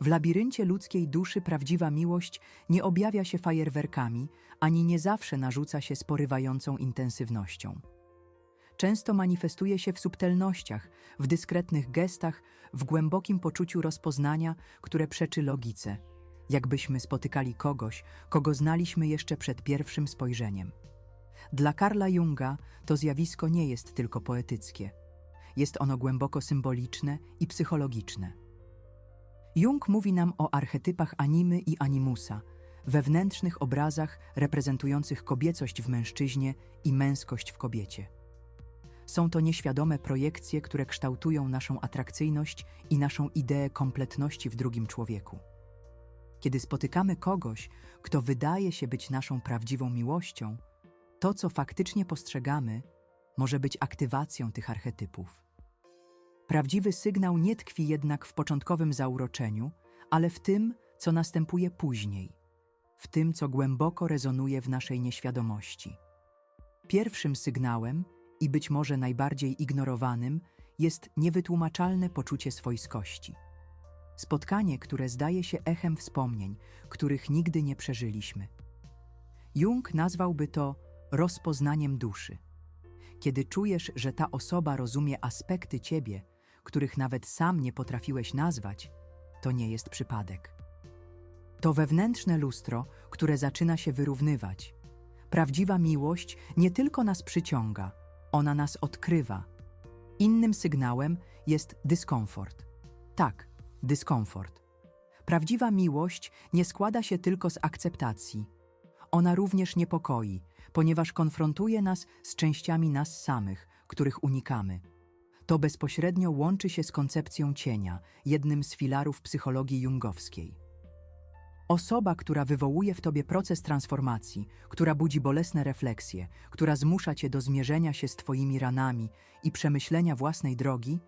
W labiryncie ludzkiej duszy prawdziwa miłość nie objawia się fajerwerkami, ani nie zawsze narzuca się z porywającą intensywnością. Często manifestuje się w subtelnościach, w dyskretnych gestach, w głębokim poczuciu rozpoznania, które przeczy logice, jakbyśmy spotykali kogoś, kogo znaliśmy jeszcze przed pierwszym spojrzeniem. Dla Karla Junga to zjawisko nie jest tylko poetyckie. Jest ono głęboko symboliczne i psychologiczne. Jung mówi nam o archetypach animy i animusa, wewnętrznych obrazach reprezentujących kobiecość w mężczyźnie i męskość w kobiecie. Są to nieświadome projekcje, które kształtują naszą atrakcyjność i naszą ideę kompletności w drugim człowieku. Kiedy spotykamy kogoś, kto wydaje się być naszą prawdziwą miłością, to, co faktycznie postrzegamy, może być aktywacją tych archetypów. Prawdziwy sygnał nie tkwi jednak w początkowym zauroczeniu, ale w tym, co następuje później, w tym, co głęboko rezonuje w naszej nieświadomości. Pierwszym sygnałem, i być może najbardziej ignorowanym, jest niewytłumaczalne poczucie swojskości. Spotkanie, które zdaje się echem wspomnień, których nigdy nie przeżyliśmy. Jung nazwałby to rozpoznaniem duszy. Kiedy czujesz, że ta osoba rozumie aspekty ciebie, których nawet sam nie potrafiłeś nazwać, to nie jest przypadek. To wewnętrzne lustro, które zaczyna się wyrównywać. Prawdziwa miłość nie tylko nas przyciąga, ona nas odkrywa. Innym sygnałem jest dyskomfort. Tak, dyskomfort. Prawdziwa miłość nie składa się tylko z akceptacji. Ona również niepokoi, ponieważ konfrontuje nas z częściami nas samych, których unikamy. To bezpośrednio łączy się z koncepcją cienia, jednym z filarów psychologii jungowskiej. Osoba, która wywołuje w tobie proces transformacji, która budzi bolesne refleksje, która zmusza cię do zmierzenia się z twoimi ranami i przemyślenia własnej drogi,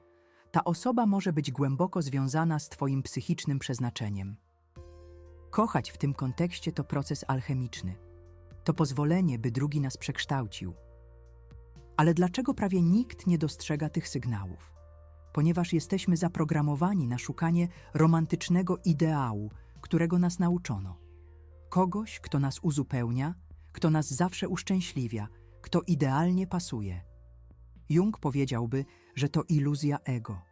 ta osoba może być głęboko związana z twoim psychicznym przeznaczeniem. Kochać w tym kontekście to proces alchemiczny. To pozwolenie, by drugi nas przekształcił. Ale dlaczego prawie nikt nie dostrzega tych sygnałów? Ponieważ jesteśmy zaprogramowani na szukanie romantycznego ideału, którego nas nauczono. Kogoś, kto nas uzupełnia, kto nas zawsze uszczęśliwia, kto idealnie pasuje. Jung powiedziałby, że to iluzja ego.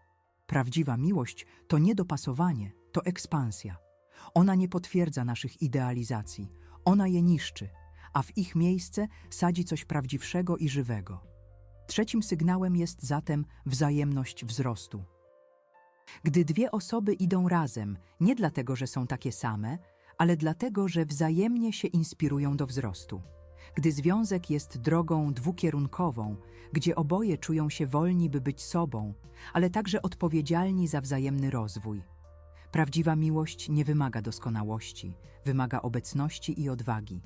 Prawdziwa miłość to nie dopasowanie, to ekspansja. Ona nie potwierdza naszych idealizacji, ona je niszczy, a w ich miejsce sadzi coś prawdziwszego i żywego. Trzecim sygnałem jest zatem wzajemność wzrostu. Gdy dwie osoby idą razem, nie dlatego, że są takie same, ale dlatego, że wzajemnie się inspirują do wzrostu. Gdy związek jest drogą dwukierunkową, gdzie oboje czują się wolni, by być sobą, ale także odpowiedzialni za wzajemny rozwój. Prawdziwa miłość nie wymaga doskonałości, wymaga obecności i odwagi.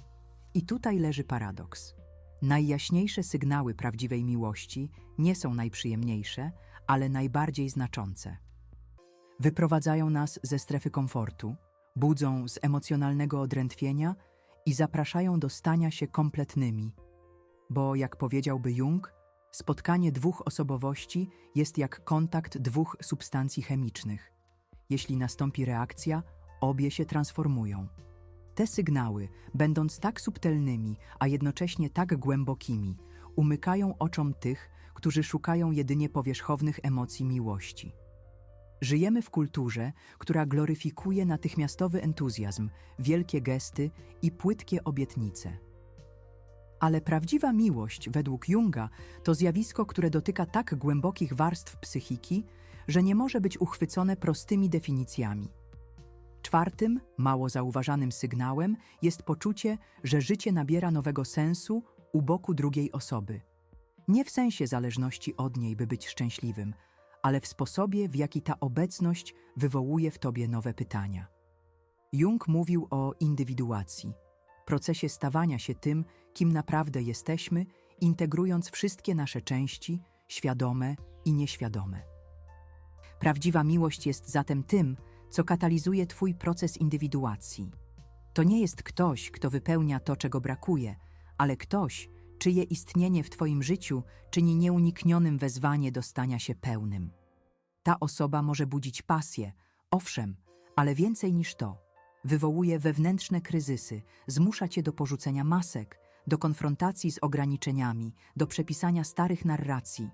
I tutaj leży paradoks. Najjaśniejsze sygnały prawdziwej miłości nie są najprzyjemniejsze, ale najbardziej znaczące. Wyprowadzają nas ze strefy komfortu, budzą z emocjonalnego odrętwienia i zapraszają do stania się kompletnymi. Bo, jak powiedziałby Jung, spotkanie dwóch osobowości jest jak kontakt dwóch substancji chemicznych. Jeśli nastąpi reakcja, obie się transformują. Te sygnały, będąc tak subtelnymi, a jednocześnie tak głębokimi, umykają oczom tych, którzy szukają jedynie powierzchownych emocji miłości. Żyjemy w kulturze, która gloryfikuje natychmiastowy entuzjazm, wielkie gesty i płytkie obietnice. Ale prawdziwa miłość, według Junga, to zjawisko, które dotyka tak głębokich warstw psychiki, że nie może być uchwycone prostymi definicjami. Czwartym, mało zauważanym sygnałem jest poczucie, że życie nabiera nowego sensu u boku drugiej osoby. Nie w sensie zależności od niej, by być szczęśliwym, ale w sposobie, w jaki ta obecność wywołuje w tobie nowe pytania. Jung mówił o indywiduacji, procesie stawania się tym, kim naprawdę jesteśmy, integrując wszystkie nasze części, świadome i nieświadome. Prawdziwa miłość jest zatem tym, co katalizuje Twój proces indywiduacji. To nie jest ktoś, kto wypełnia to, czego brakuje, ale ktoś, czyje istnienie w Twoim życiu czyni nieuniknionym wezwanie do stania się pełnym. Ta osoba może budzić pasję, owszem, Ale więcej niż to. Wywołuje wewnętrzne kryzysy, zmusza cię do porzucenia masek, do konfrontacji z ograniczeniami, do przepisania starych narracji.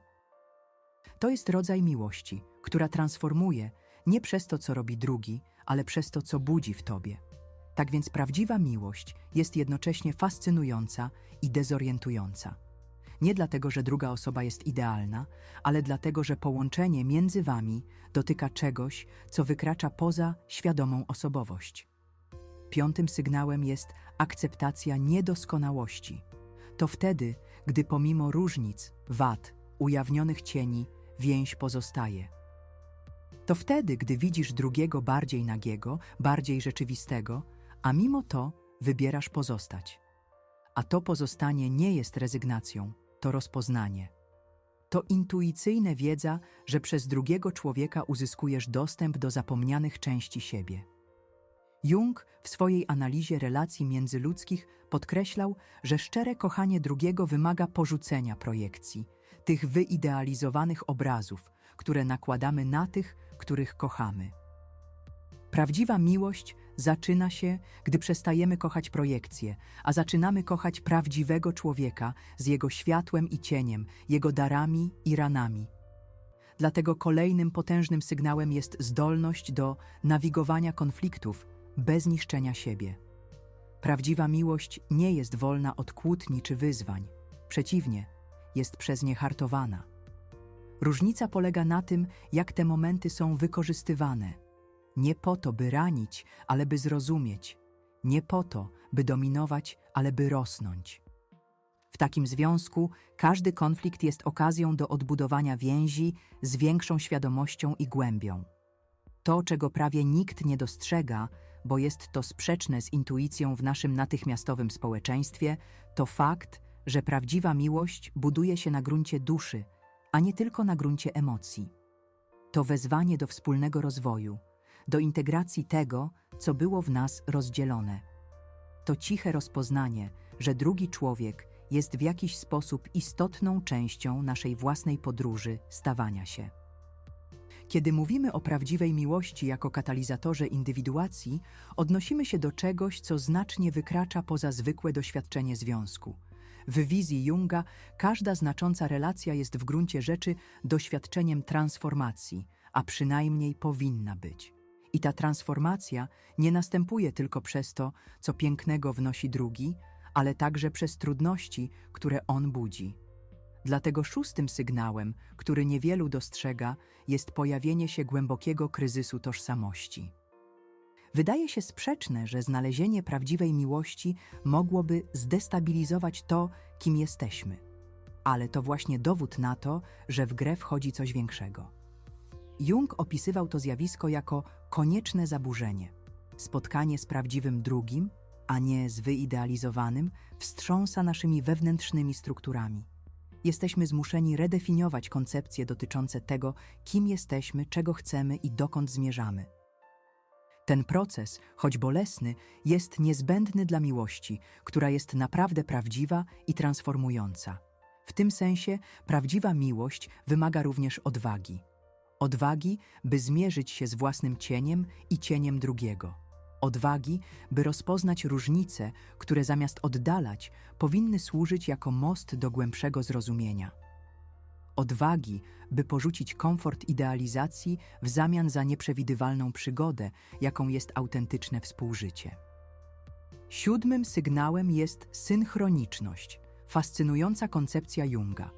To jest rodzaj miłości, która transformuje nie przez to, co robi drugi, ale przez to, co budzi w tobie. Tak więc prawdziwa miłość jest jednocześnie fascynująca i dezorientująca. Nie dlatego, że druga osoba jest idealna, ale dlatego, że połączenie między wami dotyka czegoś, co wykracza poza świadomą osobowość. Piątym sygnałem jest akceptacja niedoskonałości. To wtedy, gdy pomimo różnic, wad, ujawnionych cieni, więź pozostaje. To wtedy, gdy widzisz drugiego bardziej nagiego, bardziej rzeczywistego, a mimo to wybierasz pozostać. A to pozostanie nie jest rezygnacją, to rozpoznanie. To intuicyjna wiedza, że przez drugiego człowieka uzyskujesz dostęp do zapomnianych części siebie. Jung w swojej analizie relacji międzyludzkich podkreślał, że szczere kochanie drugiego wymaga porzucenia projekcji, tych wyidealizowanych obrazów, które nakładamy na tych, których kochamy. Prawdziwa miłość zaczyna się, gdy przestajemy kochać projekcję, a zaczynamy kochać prawdziwego człowieka z jego światłem i cieniem, jego darami i ranami. Dlatego kolejnym potężnym sygnałem jest zdolność do nawigowania konfliktów bez niszczenia siebie. Prawdziwa miłość nie jest wolna od kłótni czy wyzwań. Przeciwnie, jest przez nie hartowana. Różnica polega na tym, jak te momenty są wykorzystywane. Nie po to, by ranić, ale by zrozumieć. Nie po to, by dominować, ale by rosnąć. W takim związku każdy konflikt jest okazją do odbudowania więzi z większą świadomością i głębią. To, czego prawie nikt nie dostrzega, bo jest to sprzeczne z intuicją w naszym natychmiastowym społeczeństwie, to fakt, że prawdziwa miłość buduje się na gruncie duszy, a nie tylko na gruncie emocji. To wezwanie do wspólnego rozwoju, do integracji tego, co było w nas rozdzielone. To ciche rozpoznanie, że drugi człowiek jest w jakiś sposób istotną częścią naszej własnej podróży stawania się. Kiedy mówimy o prawdziwej miłości jako katalizatorze indywiduacji, odnosimy się do czegoś, co znacznie wykracza poza zwykłe doświadczenie związku. W wizji Junga każda znacząca relacja jest w gruncie rzeczy doświadczeniem transformacji, a przynajmniej powinna być. I ta transformacja nie następuje tylko przez to, co pięknego wnosi drugi, ale także przez trudności, które on budzi. Dlatego szóstym sygnałem, który niewielu dostrzega, jest pojawienie się głębokiego kryzysu tożsamości. Wydaje się sprzeczne, że znalezienie prawdziwej miłości mogłoby zdestabilizować to, kim jesteśmy. Ale to właśnie dowód na to, że w grę wchodzi coś większego. Jung opisywał to zjawisko jako konieczne zaburzenie. Spotkanie z prawdziwym drugim, a nie z wyidealizowanym, wstrząsa naszymi wewnętrznymi strukturami. Jesteśmy zmuszeni redefiniować koncepcje dotyczące tego, kim jesteśmy, czego chcemy i dokąd zmierzamy. Ten proces, choć bolesny, jest niezbędny dla miłości, która jest naprawdę prawdziwa i transformująca. W tym sensie prawdziwa miłość wymaga również odwagi. Odwagi, by zmierzyć się z własnym cieniem i cieniem drugiego. Odwagi, by rozpoznać różnice, które zamiast oddalać, powinny służyć jako most do głębszego zrozumienia. Odwagi, by porzucić komfort idealizacji w zamian za nieprzewidywalną przygodę, jaką jest autentyczne współżycie. Siódmym sygnałem jest synchroniczność, fascynująca koncepcja Junga.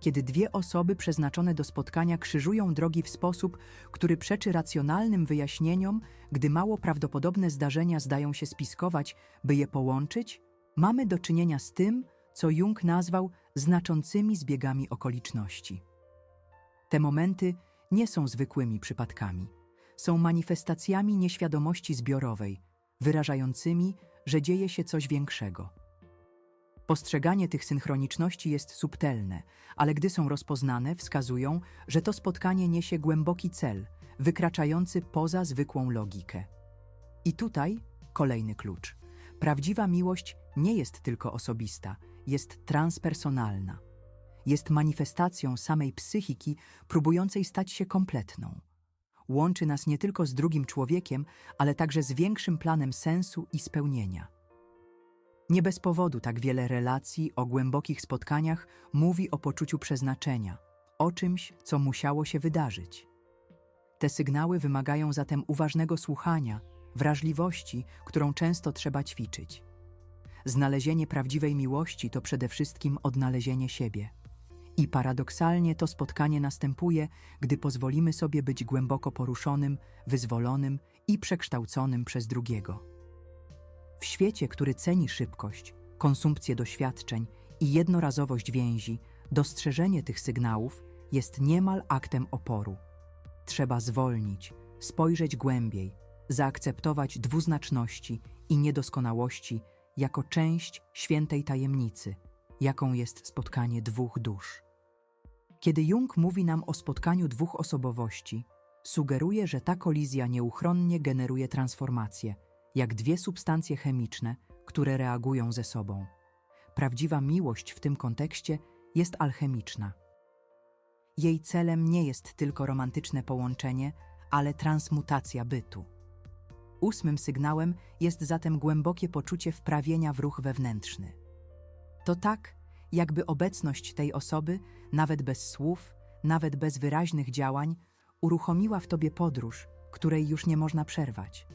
Kiedy dwie osoby przeznaczone do spotkania krzyżują drogi w sposób, który przeczy racjonalnym wyjaśnieniom, gdy mało prawdopodobne zdarzenia zdają się spiskować, by je połączyć, mamy do czynienia z tym, co Jung nazwał znaczącymi zbiegami okoliczności. Te momenty nie są zwykłymi przypadkami. Są manifestacjami nieświadomości zbiorowej, wyrażającymi, że dzieje się coś większego. Postrzeganie tych synchroniczności jest subtelne, ale gdy są rozpoznane, wskazują, że to spotkanie niesie głęboki cel, wykraczający poza zwykłą logikę. I tutaj kolejny klucz. Prawdziwa miłość nie jest tylko osobista, jest transpersonalna. Jest manifestacją samej psychiki próbującej stać się kompletną. łączy nas nie tylko z drugim człowiekiem, ale także z większym planem sensu i spełnienia. Nie bez powodu tak wiele relacji o głębokich spotkaniach mówi o poczuciu przeznaczenia, o czymś, co musiało się wydarzyć. Te sygnały wymagają zatem uważnego słuchania, wrażliwości, którą często trzeba ćwiczyć. Znalezienie prawdziwej miłości to przede wszystkim odnalezienie siebie. I paradoksalnie to spotkanie następuje, gdy pozwolimy sobie być głęboko poruszonym, wyzwolonym i przekształconym przez drugiego. W świecie, który ceni szybkość, konsumpcję doświadczeń i jednorazowość więzi, dostrzeżenie tych sygnałów jest niemal aktem oporu. Trzeba zwolnić, spojrzeć głębiej, zaakceptować dwuznaczności i niedoskonałości jako część świętej tajemnicy, jaką jest spotkanie dwóch dusz. Kiedy Jung mówi nam o spotkaniu dwóch osobowości, sugeruje, że ta kolizja nieuchronnie generuje transformację, jak dwie substancje chemiczne, które reagują ze sobą. Prawdziwa miłość w tym kontekście jest alchemiczna. Jej celem nie jest tylko romantyczne połączenie, ale transmutacja bytu. Ósmym sygnałem jest zatem głębokie poczucie wprawienia w ruch wewnętrzny. To tak, jakby obecność tej osoby, nawet bez słów, nawet bez wyraźnych działań, uruchomiła w tobie podróż, której już nie można przerwać.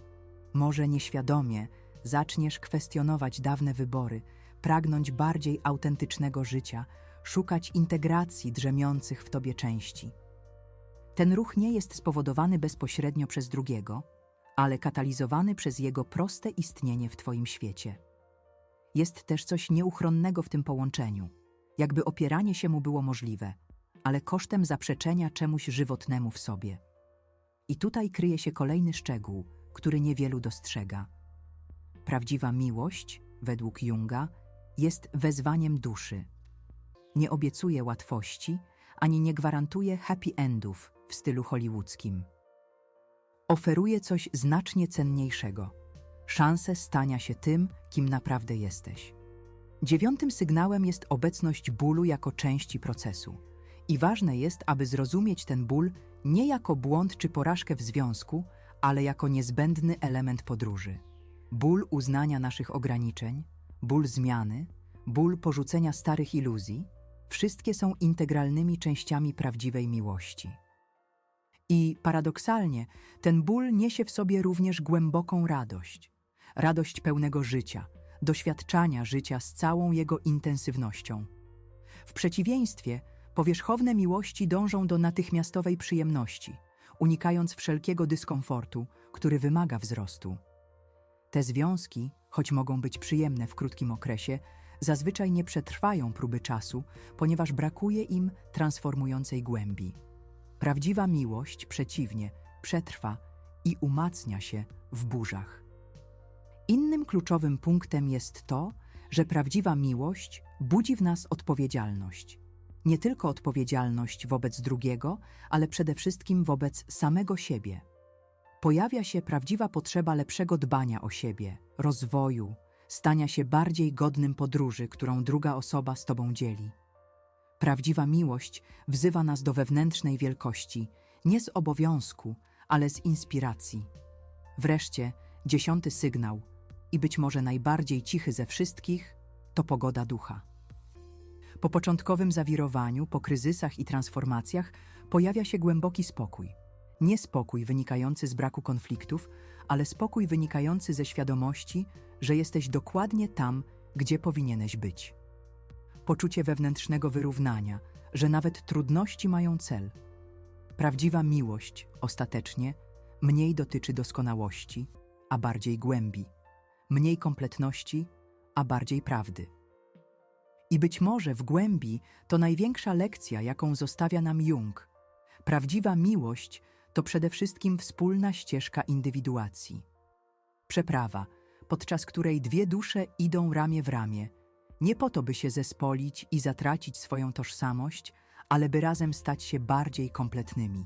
Może nieświadomie zaczniesz kwestionować dawne wybory, pragnąć bardziej autentycznego życia, szukać integracji drzemiących w tobie części. Ten ruch nie jest spowodowany bezpośrednio przez drugiego, ale katalizowany przez jego proste istnienie w twoim świecie. Jest też coś nieuchronnego w tym połączeniu, jakby opieranie się mu było możliwe, ale kosztem zaprzeczenia czemuś żywotnemu w sobie. I tutaj kryje się kolejny szczegół, który niewielu dostrzega. Prawdziwa miłość, według Junga, jest wezwaniem duszy. Nie obiecuje łatwości, ani nie gwarantuje happy endów w stylu hollywoodzkim. Oferuje coś znacznie cenniejszego szansę stania się tym, kim naprawdę jesteś. Dziewiątym sygnałem jest obecność bólu jako części procesu. I ważne jest, aby zrozumieć ten ból nie jako błąd czy porażkę w związku, ale jako niezbędny element podróży. Ból uznania naszych ograniczeń, ból zmiany, ból porzucenia starych iluzji wszystkie są integralnymi częściami prawdziwej miłości. I paradoksalnie, ten ból niesie w sobie również głęboką radość radość pełnego życia, doświadczania życia z całą jego intensywnością. W przeciwieństwie, powierzchowne miłości dążą do natychmiastowej przyjemności, unikając wszelkiego dyskomfortu, który wymaga wzrostu. Te związki, choć mogą być przyjemne w krótkim okresie, zazwyczaj nie przetrwają próby czasu, ponieważ brakuje im transformującej głębi. Prawdziwa miłość, przeciwnie, przetrwa i umacnia się w burzach. Innym kluczowym punktem jest to, że prawdziwa miłość budzi w nas odpowiedzialność. Nie tylko odpowiedzialność wobec drugiego, ale przede wszystkim wobec samego siebie. Pojawia się prawdziwa potrzeba lepszego dbania o siebie, rozwoju, stania się bardziej godnym podróży, którą druga osoba z tobą dzieli. Prawdziwa miłość wzywa nas do wewnętrznej wielkości, nie z obowiązku, ale z inspiracji. Wreszcie, dziesiąty sygnał – i być może najbardziej cichy ze wszystkich to pogoda ducha. Po początkowym zawirowaniu, po kryzysach i transformacjach pojawia się głęboki spokój. Nie spokój wynikający z braku konfliktów, ale spokój wynikający ze świadomości, że jesteś dokładnie tam, gdzie powinieneś być. Poczucie wewnętrznego wyrównania, że nawet trudności mają cel. Prawdziwa miłość, ostatecznie, mniej dotyczy doskonałości, a bardziej głębi mniej kompletności, a bardziej prawdy. I być może w głębi to największa lekcja, jaką zostawia nam Jung. Prawdziwa miłość to przede wszystkim wspólna ścieżka indywiduacji. Przeprawa, podczas której dwie dusze idą ramię w ramię, nie po to, by się zespolić i zatracić swoją tożsamość, ale by razem stać się bardziej kompletnymi.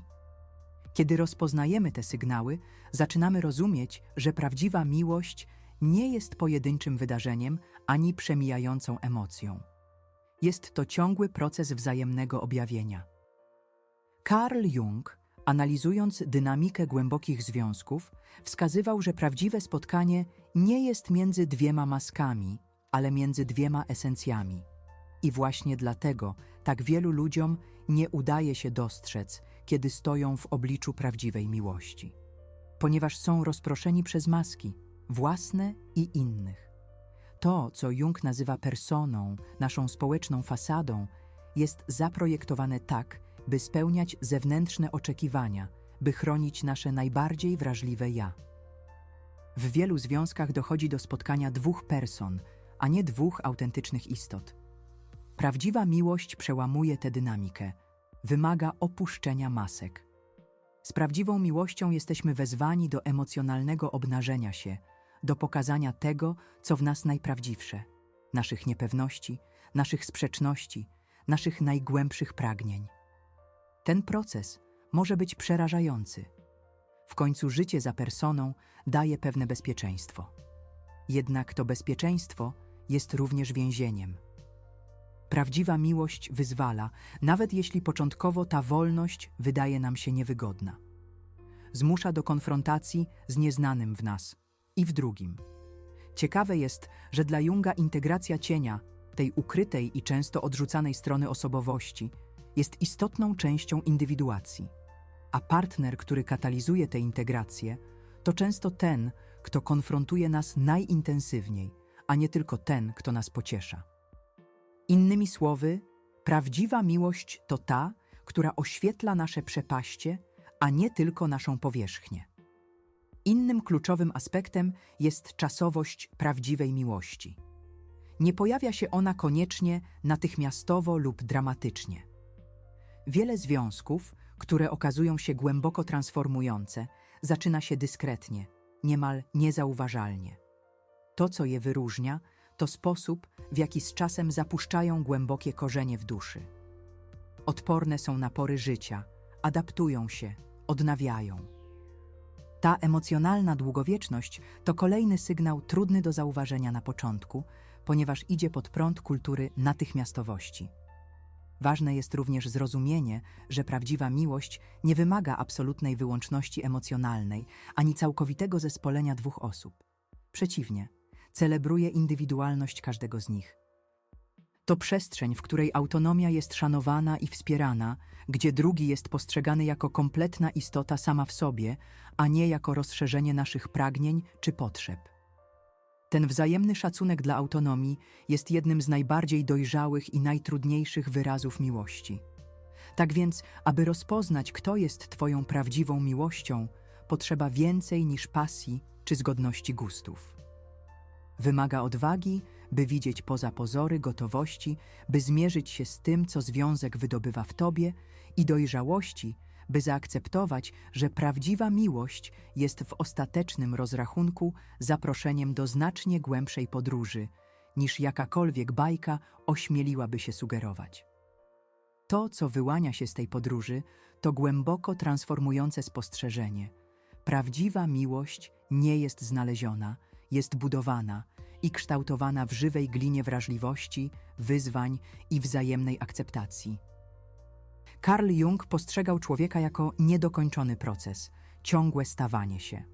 Kiedy rozpoznajemy te sygnały, zaczynamy rozumieć, że prawdziwa miłość nie jest pojedynczym wydarzeniem ani przemijającą emocją. Jest to ciągły proces wzajemnego objawienia. Carl Jung, analizując dynamikę głębokich związków, wskazywał, że prawdziwe spotkanie nie jest między dwiema maskami, ale między dwiema esencjami. I właśnie dlatego tak wielu ludziom nie udaje się dostrzec, kiedy stoją w obliczu prawdziwej miłości. Ponieważ są rozproszeni przez maski, własne i innych. To, co Jung nazywa personą, naszą społeczną fasadą, jest zaprojektowane tak, by spełniać zewnętrzne oczekiwania, by chronić nasze najbardziej wrażliwe ja. W wielu związkach dochodzi do spotkania dwóch person, a nie dwóch autentycznych istot. Prawdziwa miłość przełamuje tę dynamikę, wymaga opuszczenia masek. Z prawdziwą miłością jesteśmy wezwani do emocjonalnego obnażenia się, do pokazania tego, co w nas najprawdziwsze naszych niepewności, naszych sprzeczności, naszych najgłębszych pragnień. Ten proces może być przerażający. W końcu życie za personą daje pewne bezpieczeństwo. Jednak to bezpieczeństwo jest również więzieniem. Prawdziwa miłość wyzwala, nawet jeśli początkowo ta wolność wydaje nam się niewygodna. Zmusza do konfrontacji z nieznanym w nas i w drugim. Ciekawe jest, że dla Junga integracja cienia, tej ukrytej i często odrzucanej strony osobowości, jest istotną częścią indywiduacji. A partner, który katalizuje tę integrację, to często ten, kto konfrontuje nas najintensywniej, a nie tylko ten, kto nas pociesza. Innymi słowy, prawdziwa miłość to ta, która oświetla nasze przepaście, a nie tylko naszą powierzchnię. Innym kluczowym aspektem jest czasowość prawdziwej miłości. Nie pojawia się ona koniecznie natychmiastowo lub dramatycznie. Wiele związków, które okazują się głęboko transformujące, zaczyna się dyskretnie, niemal niezauważalnie. To, co je wyróżnia, to sposób, w jaki z czasem zapuszczają głębokie korzenie w duszy. Odporne są na pory życia, adaptują się, odnawiają. Ta emocjonalna długowieczność to kolejny sygnał trudny do zauważenia na początku, ponieważ idzie pod prąd kultury natychmiastowości. Ważne jest również zrozumienie, że prawdziwa miłość nie wymaga absolutnej wyłączności emocjonalnej ani całkowitego zespolenia dwóch osób. Przeciwnie, celebruje indywidualność każdego z nich. To przestrzeń, w której autonomia jest szanowana i wspierana, gdzie drugi jest postrzegany jako kompletna istota sama w sobie, a nie jako rozszerzenie naszych pragnień czy potrzeb. Ten wzajemny szacunek dla autonomii jest jednym z najbardziej dojrzałych i najtrudniejszych wyrazów miłości. Tak więc, aby rozpoznać, kto jest Twoją prawdziwą miłością, potrzeba więcej niż pasji czy zgodności gustów. Wymaga odwagi, by widzieć poza pozory, gotowości, by zmierzyć się z tym, co związek wydobywa w tobie, i dojrzałości, by zaakceptować, że prawdziwa miłość jest w ostatecznym rozrachunku zaproszeniem do znacznie głębszej podróży, niż jakakolwiek bajka ośmieliłaby się sugerować. To, co wyłania się z tej podróży, to głęboko transformujące spostrzeżenie. Prawdziwa miłość nie jest znaleziona, jest budowana i kształtowana w żywej glinie wrażliwości, wyzwań i wzajemnej akceptacji. Carl Jung postrzegał człowieka jako niedokończony proces, ciągłe stawanie się.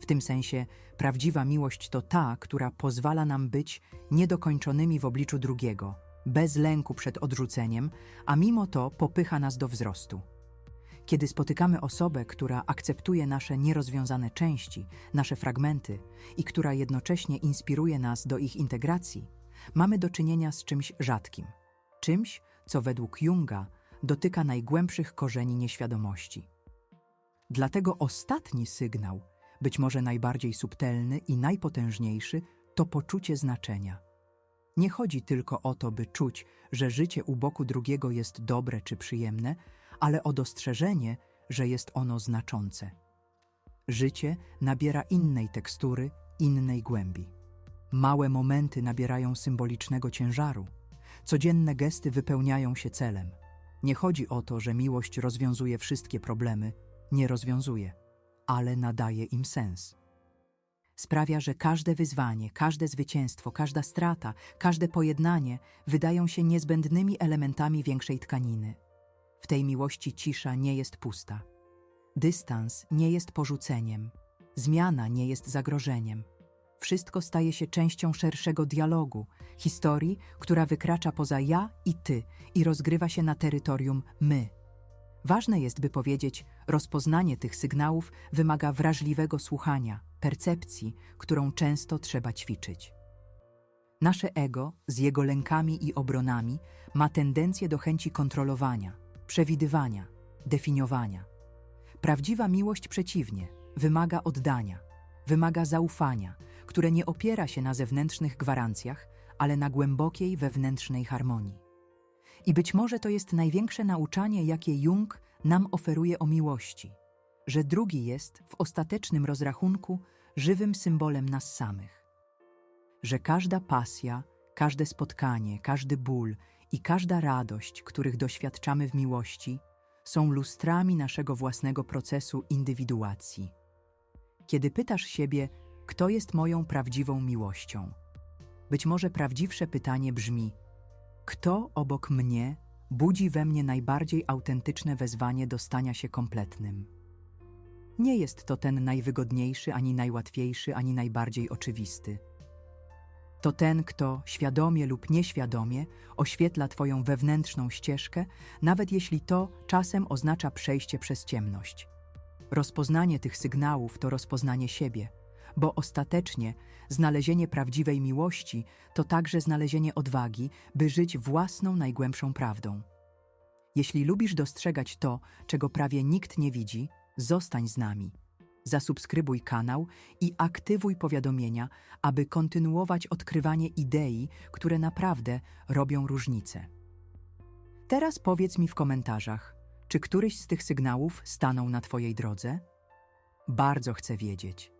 W tym sensie prawdziwa miłość to ta, która pozwala nam być niedokończonymi w obliczu drugiego, bez lęku przed odrzuceniem, a mimo to popycha nas do wzrostu. Kiedy spotykamy osobę, która akceptuje nasze nierozwiązane części, nasze fragmenty i która jednocześnie inspiruje nas do ich integracji, mamy do czynienia z czymś rzadkim, czymś, co według Junga dotyka najgłębszych korzeni nieświadomości. Dlatego ostatni sygnał, być może najbardziej subtelny i najpotężniejszy, to poczucie znaczenia. Nie chodzi tylko o to, by czuć, że życie u boku drugiego jest dobre czy przyjemne, ale o dostrzeżenie, że jest ono znaczące. Życie nabiera innej tekstury, innej głębi. Małe momenty nabierają symbolicznego ciężaru. Codzienne gesty wypełniają się celem. Nie chodzi o to, że miłość rozwiązuje wszystkie problemy, nie rozwiązuje, ale nadaje im sens. Sprawia, że każde wyzwanie, każde zwycięstwo, każda strata, każde pojednanie wydają się niezbędnymi elementami większej tkaniny. W tej miłości cisza nie jest pusta. Dystans nie jest porzuceniem, zmiana nie jest zagrożeniem. Wszystko staje się częścią szerszego dialogu, historii, która wykracza poza ja i ty i rozgrywa się na terytorium my. Ważne jest, by powiedzieć, rozpoznanie tych sygnałów wymaga wrażliwego słuchania, percepcji, którą często trzeba ćwiczyć. Nasze ego, z jego lękami i obronami, ma tendencję do chęci kontrolowania, przewidywania, definiowania. Prawdziwa miłość przeciwnie, wymaga oddania, wymaga zaufania, które nie opiera się na zewnętrznych gwarancjach, ale na głębokiej wewnętrznej harmonii. I być może to jest największe nauczanie, jakie Jung nam oferuje o miłości, że drugi jest w ostatecznym rozrachunku żywym symbolem nas samych. Że każda pasja, każde spotkanie, każdy ból i każda radość, których doświadczamy w miłości, są lustrami naszego własnego procesu indywiduacji. Kiedy pytasz siebie, kto jest moją prawdziwą miłością, być może prawdziwsze pytanie brzmi: kto obok mnie budzi we mnie najbardziej autentyczne wezwanie do stania się kompletnym? Nie jest to ten najwygodniejszy, ani najłatwiejszy, ani najbardziej oczywisty. To ten, kto świadomie lub nieświadomie oświetla Twoją wewnętrzną ścieżkę, nawet jeśli to czasem oznacza przejście przez ciemność. Rozpoznanie tych sygnałów to rozpoznanie siebie, bo ostatecznie znalezienie prawdziwej miłości to także znalezienie odwagi, by żyć własną najgłębszą prawdą. Jeśli lubisz dostrzegać to, czego prawie nikt nie widzi, zostań z nami. Zasubskrybuj kanał i aktywuj powiadomienia, aby kontynuować odkrywanie idei, które naprawdę robią różnicę. Teraz powiedz mi w komentarzach, czy któryś z tych sygnałów stanął na Twojej drodze? Bardzo chcę wiedzieć.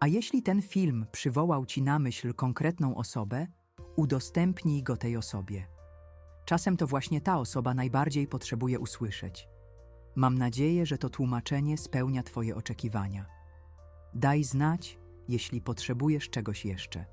A jeśli ten film przywołał Ci na myśl konkretną osobę, udostępnij go tej osobie. Czasem to właśnie ta osoba najbardziej potrzebuje usłyszeć. Mam nadzieję, że to tłumaczenie spełnia Twoje oczekiwania. Daj znać, jeśli potrzebujesz czegoś jeszcze.